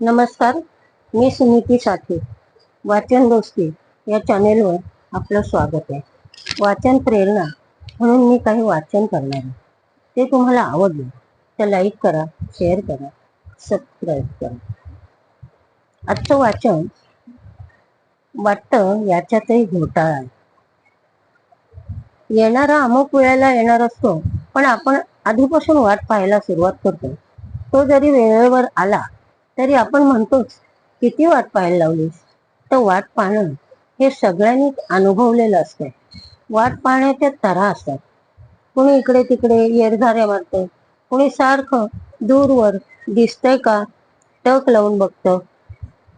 नमस्कार मी सुनीती साठे. वाचन दोस्ती या चॅनेलवर आपलं स्वागत आहे. वाचन प्रेरणा म्हणून मी काही वाचन करणार आहे. ते तुम्हाला आवडले तर लाईक करा शेअर करा सबस्क्राईब करा. आजचं वाचन वाटतं याच्यातही घोटाळा आहे. येणारा अमुक वेळेला येणार असतो पण आपण आधीपासून वाट पाहायला सुरुवात करतो. तो जरी वेळेवर आला तरी आपण म्हणतोच किती वाट पाहायला लावलीस? तर वाट पाहणं हे सगळ्यांनीच अनुभवलेलं असतं. वाट पाहण्याच्या तरा असतात. कुणी इकडे तिकडे येरझाऱ्या मारतं कुणी सारखं दूरवर दिसतंय का? टक लावून बघतं.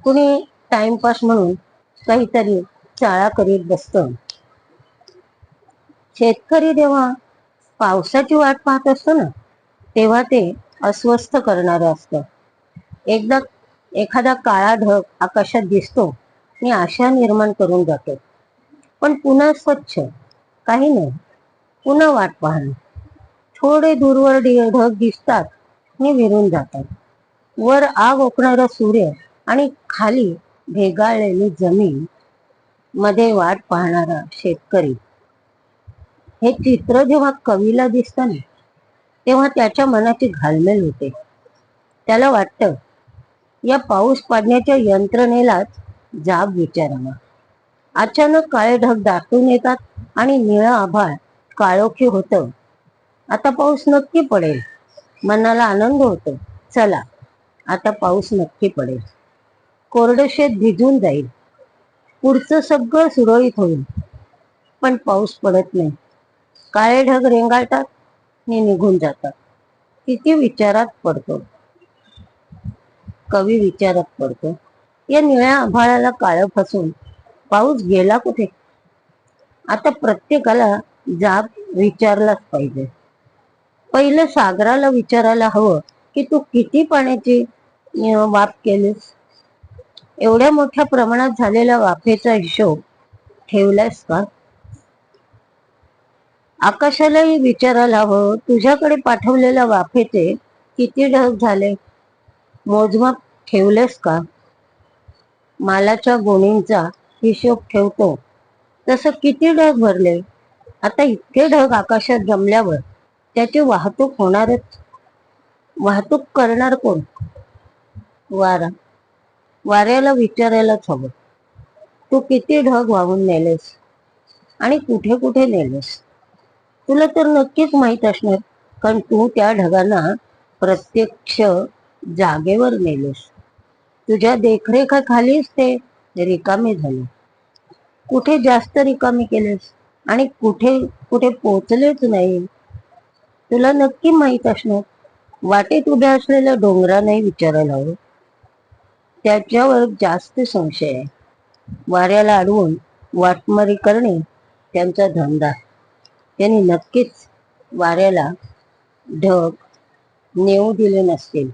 कुणी टाइमपास म्हणून काहीतरी चाळा करीत बसतं. शेतकरी जेव्हा पावसाची वाट पाहत असतो ना तेव्हा ते अस्वस्थ करणारं असतं. एकदा एखादा काळा ढग आकाशात दिसतो आणि आशा निर्माण करून जातो. पण पुन्हा स्वच्छ काही नाही. पुन्हा वाट पाहणं. थोडे दूरवर ढग दिसतात आणि विरून जातात. वर आग ओकणारा सूर्य आणि खाली भेगाळलेली जमीन मध्ये वाट पाहणारा शेतकरी. हे चित्र जेव्हा कवीला दिसतं ना तेव्हा त्याच्या मनाची घालमेल होते. त्याला वाटतं या पाऊस पाडण्याच्या यंत्रणेलाच जाब विचारावा. अचानक काळे ढग दाटून येतात आणि निळं आभाळ काळोखी होतं. आता पाऊस नक्की पडेल. मनाला आनंद होतो. चला आता पाऊस नक्की पडेल. कोरडं शेत भिजून जाईल. पुढचं सगळं सुरळीत होईल. पण पाऊस पडत नाही. काळे ढग रेंगाळतात आणि निघून जातात. किती विचारात पडतो. कवी विचारात पडतो. या निळ्या आभाळाला काळं फसून पाऊस गेला कुठे? आता प्रत्येकाला जाब विचारलाच पाहिजे. पहिलं सागराला विचारायला हवं की तू किती पाण्याची वाफ केलीस? एवढ्या मोठ्या प्रमाणात झालेल्या वाफेचा हिशोब ठेवलायस का? आकाशालाही विचारायला हवं. तुझ्याकडे पाठवलेल्या वाफेचे किती ढग झाले? मोजमाप ठेवलेस का? मालाच्या गोणींचा हिशोब ठेवतो. तसं किती ढग भरले? आता इतके ढग आकाशात जमल्यावर त्याची वाहतूक होणारच वाहतूक करणार कोण? वारा. वाऱ्याला विचारायलाच हवं. तू किती ढग वाहून नेलेस? आणि कुठे कुठे नेलेस? तुला तर नक्कीच माहीत असणार कारण तू त्या ढगांना प्रत्यक्ष जागेवर नेलेस. तुझ्या देखरेखाखालीच ते रिकामे झाले. कुठे जास्त रिकामे केलेस आणि कुठे कुठे पोचलेच नाही? तुला नक्की माहीत असणार. वाटेत उभ्या असलेल्या डोंगराने विचारायला हवं. त्याच्यावर जास्त संशय आहे. वाऱ्याला अडवून वाटमारी करणे त्यांचा धंदा. त्यांनी नक्कीच वाऱ्याला ढग नेऊ दिले नसतील.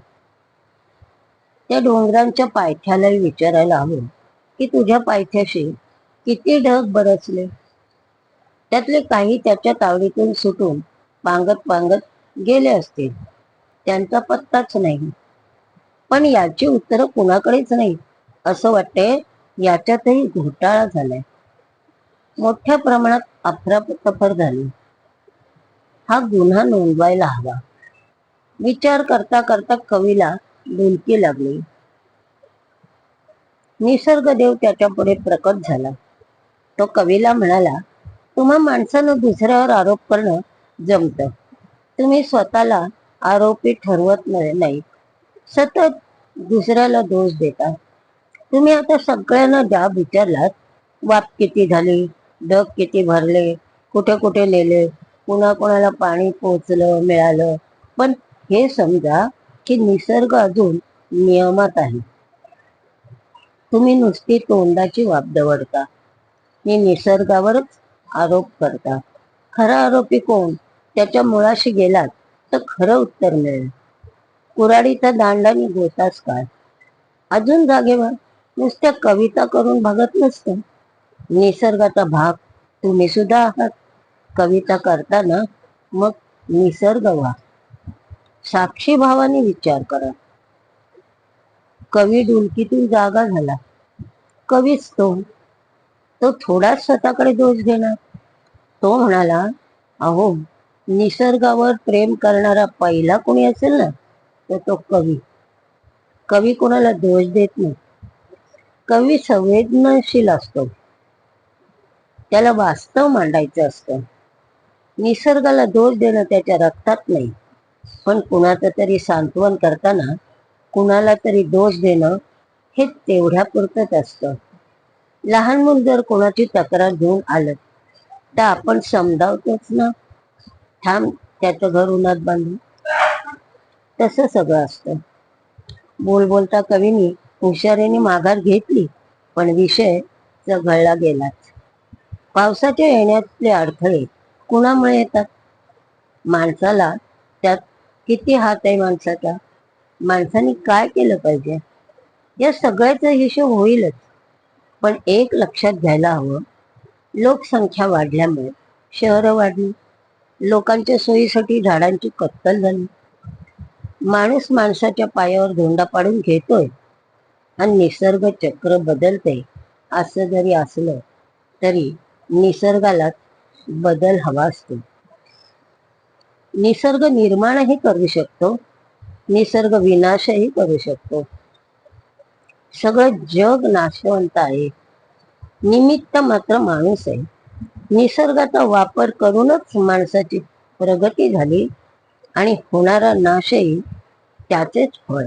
त्या डोंगरांच्या पायथ्यालाही विचारायला हवं की तुझ्या पायथ्याशी किती ढग बरसले? त्यातले काही त्याच्या तावडीतून सुटून पांगत पांगत गेले असतील. त्यांचा पत्ताच नाही. पण याची उत्तरं कुणाकडेच नाही असं वाटते याच्यातही घोटाळा झालाय. मोठ्या प्रमाणात अफरातफर झाली. हा गुन्हा नोंदवायला हवा. विचार करता करता कवीला डुलकी लागली. निसर्गदेव त्याच्या पुढे प्रकट झाला. तो कवीला म्हणाला तुम्हा माणसानं दुसऱ्यावर आरोप करणं जमत. तुम्ही स्वतःला आरोपी ठरवत नाही सतत दुसऱ्याला दोष देता. तुम्ही आता सगळ्यांना ज्या विचारलात वाप किती झाली ढग किती भरले कुठे कुठे नेले कुणा कोणाला पाणी पोचलं मिळालं. पण हे समजा की निसर्ग अजून नियमात आहे. तुम्ही नुसती तोंडाची वाप दवडता. मी निसर्गावरच आरोप करता. खरा आरोपी कोण? त्याच्या मुळाशी गेलात तर खरं उत्तर मिळेल. कुराडीचा दांडाने गोताच काय? अजून जागेवर नुसत्या कविता करून भागत नसतं. निसर्गाचा भाग तुम्ही सुद्धा आहात. कविता करताना मग निसर्ग व्हा. साक्षी भावाने विचार करा. कवी डुलकीतून जागा झाला. कवीच तो तो थोडाच स्वतःकडे दोष घेणार तो म्हणाला अहो निसर्गावर प्रेम करणारा पहिला कोणी असेल ना तर तो कवी. कवी कोणाला दोष देत नाही. कवी संवेदनशील असतो. त्याला वास्तव मांडायचं असतं. निसर्गाला दोष देणं त्याच्या रक्तात नाही. पण कुणाचं तरी सांत्वन करताना कुणाला तरी दोष देणं हे तेवढ्या पुरतच असतं. लहान मुल जर कोणाची तक्रार घेऊन आलं तर आपण समजावतोच ना? थांब त्याचं घर उन्हात बांधू. तसं सगळं असतं. बोल बोलता कवीनी हुशारीने माघार घेतली पण विषय चघळला गेलाच. पावसाच्या येण्यातले अडथळे कुणामुळे येतात? माणसाला त्यात किती हात आहे माणसाचा? माणसाने काय केलं पाहिजे? या सगळ्याचा हिशोब होईलच. पण एक लक्षात घ्यायला हवं. लोकसंख्या वाढल्यामुळे शहरं वाढली. लोकांच्या सोयीसाठी झाडांची कत्तल झाली. माणूस माणसाच्या पायावर धोंडा पाडून घेतोय आणि निसर्ग चक्र बदलते. असं जरी असलं तरी निसर्गाला बदल हवा असतो. निसर्ग निर्माणही करू शकतो. निसर्ग विनाशही करू शकतो. सगळं जग नाशवंत आहे. निमित्त मात्र माणूस आहे. निसर्गाचा वापर करूनच माणसाची प्रगती झाली आणि होणारा नाशही त्याचेच फळ.